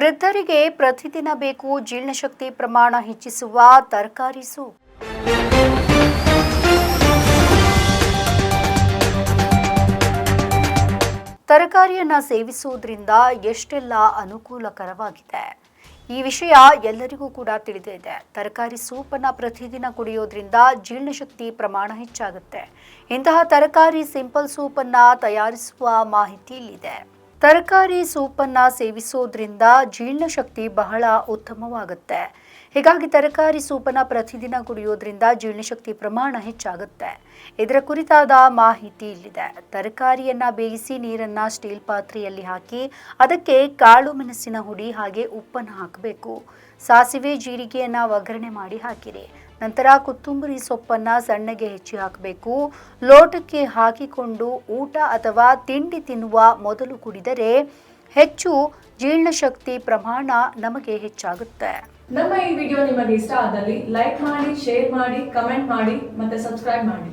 ವೃದ್ಧರಿಗೆ ಪ್ರತಿದಿನ ಬೇಕು ಜೀರ್ಣಶಕ್ತಿ ಪ್ರಮಾಣ ಹೆಚ್ಚಿಸುವ ತರಕಾರಿ ಸೂಪ್. ತರಕಾರಿಯನ್ನು ಸೇವಿಸುವುದರಿಂದ ಎಷ್ಟೆಲ್ಲ ಅನುಕೂಲಕರವಾಗಿದೆ? ಈ ವಿಷಯ ಎಲ್ಲರಿಗೂ ಕೂಡ ತಿಳಿದಿದೆ. ತರಕಾರಿ ಸೂಪನ್ನು ಪ್ರತಿದಿನ ಕುಡಿಯೋದ್ರಿಂದ ಜೀರ್ಣಶಕ್ತಿ ಪ್ರಮಾಣ ಹೆಚ್ಚಾಗುತ್ತೆ. ಇಂತಹ ತರಕಾರಿ ಸಿಂಪಲ್ ಸೂಪನ್ನು ತಯಾರಿಸುವ ಮಾಹಿತಿ ಇಲ್ಲಿದೆ. ತರಕಾರಿ ಸೂಪನ್ನು ಸೇವಿಸೋದ್ರಿಂದ ಜೀರ್ಣಶಕ್ತಿ ಬಹಳ ಉತ್ತಮವಾಗುತ್ತೆ. ಹೀಗಾಗಿ ತರಕಾರಿ ಸೂಪನ್ನ ಪ್ರತಿದಿನ ಕುಡಿಯೋದ್ರಿಂದ ಜೀರ್ಣಶಕ್ತಿ ಪ್ರಮಾಣ ಹೆಚ್ಚಾಗುತ್ತೆ. ಇದರ ಕುರಿತಾದ ಮಾಹಿತಿ ಇಲ್ಲಿದೆ. ತರಕಾರಿಯನ್ನ ಬೇಯಿಸಿ ನೀರನ್ನ ಸ್ಟೀಲ್ ಪಾತ್ರೆಯಲ್ಲಿ ಹಾಕಿ ಅದಕ್ಕೆ ಕಾಳು ಮೆಣಸಿನ ಹುಡಿ ಹಾಗೆ ಉಪ್ಪನ್ನು ಹಾಕಬೇಕು. ಸಾಸಿವೆ, ಜೀರಿಗೆಯನ್ನ ಒಗ್ಗರಣೆ ಮಾಡಿ ಹಾಕಿರಿ. ನಂತರ ಕೊತ್ತಂಬರಿ ಸೊಪ್ಪನ್ನ ಸಣ್ಣಗೆ ಹೆಚ್ಚಿ ಹಾಕಬೇಕು. ಲೋಟಕ್ಕೆ ಹಾಕಿಕೊಂಡು ಊಟ ಅಥವಾ ತಿಂಡಿ ತಿನ್ನುವ ಮೊದಲು ಕುಡಿದರೆ ಹೆಚ್ಚು ಜೀರ್ಣಶಕ್ತಿ ಪ್ರಮಾಣ ನಮಗೆ ಹೆಚ್ಚಾಗುತ್ತೆ. ನಮ್ಮ ಈ ವಿಡಿಯೋ ನಿಮಗೆ ಇಷ್ಟ ಆದಲ್ಲಿ ಲೈಕ್ ಮಾಡಿ, ಶೇರ್ ಮಾಡಿ, ಕಮೆಂಟ್ ಮಾಡಿ ಮತ್ತೆ ಸಬ್ಸ್ಕ್ರೈಬ್ ಮಾಡಿ.